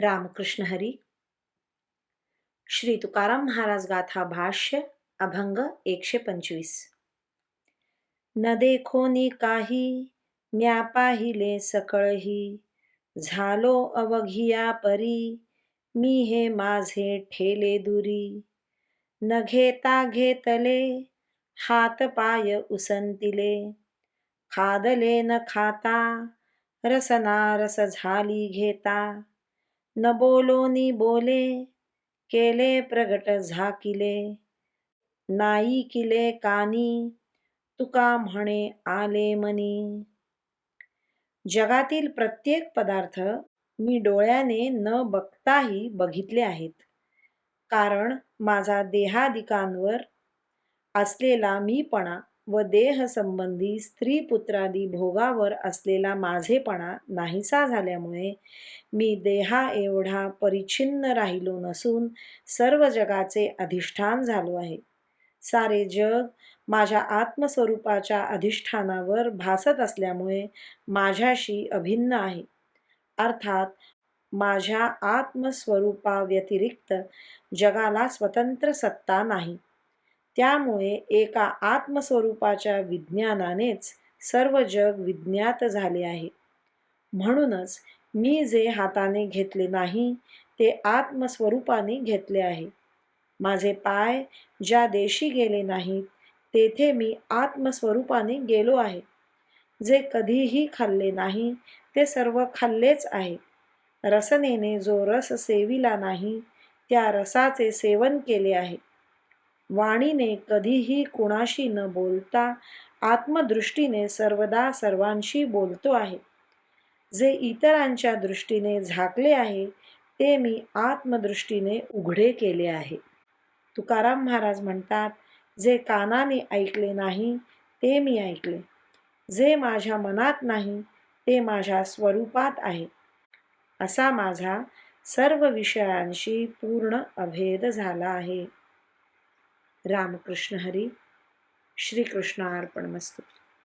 रामकृष्ण हरी। श्री तुकाराम महाराज गाथा भाष्य अभंग एकशे पंचवीस। न देखोनी काही म्या पाहिले सकळही। झालो अवघिया परी मी हे माझे ठेले दुरी। न घेता घेतले हात पाय उसंतिले। खादले न खाता रसना रस झाली घेता। न बोलोनी बोले केले प्रगट झाकिले नाई किले कानी तुका म्हणे आले मनी. जगातील प्रत्येक पदार्थ मी डोळ्याने न बघताही बघितले आहेत. कारण माझा देहादिकांवर असलेला मीपणा व देहसंबंधी स्त्री पुत्रादी भोगावर असलेला माझेपणा नाहीसा झाल्यामुळे मी देहा एवढा परिच्छिन्न राहिलो नसून सर्व जगाचे अधिष्ठान झालो आहे. सारे जग माझ्या आत्मस्वरूपाच्या अधिष्ठानावर भासत असल्यामुळे माझ्याशी अभिन्न आहे. अर्थात माझ्या आत्मस्वरूपाव्यतिरिक्त जगाला स्वतंत्र सत्ता नाही. त्यामुळे एका आत्मस्वरूपाच्या विज्ञानानेच सर्व जग विज्ञात झाले आहे. म्हणूनच मी जे हाताने घेतले नाही ते आत्मस्वरूपाने घेतले आहे. माझे पाय ज्या देशी गेले नाहीत तेथे मी आत्मस्वरूपाने गेलो आहे. जे कधीही खाल्ले नाही ते सर्व खाल्लेच आहे. रसनेने जो रस सेविला नाही त्या रसाचे सेवन केले आहे. वाणीने कधीही कुणाशी न बोलता आत्मदृष्टीने सर्वदा सर्वांशी बोलतो आहे. जे इतरांच्या दृष्टीने झाकले आहे ते मी आत्मदृष्टीने उघडे केले आहे. तुकाराम महाराज म्हणतात जे कानाने ऐकले नाही ते मी ऐकले. जे माझ्या मनात नाही ते माझ्या स्वरूपात आहे. असा माझा सर्व विषयांशी पूर्ण अभेद झाला आहे. रामकृष्ण हरी श्रीकृष्ण अर्पणमस्तू.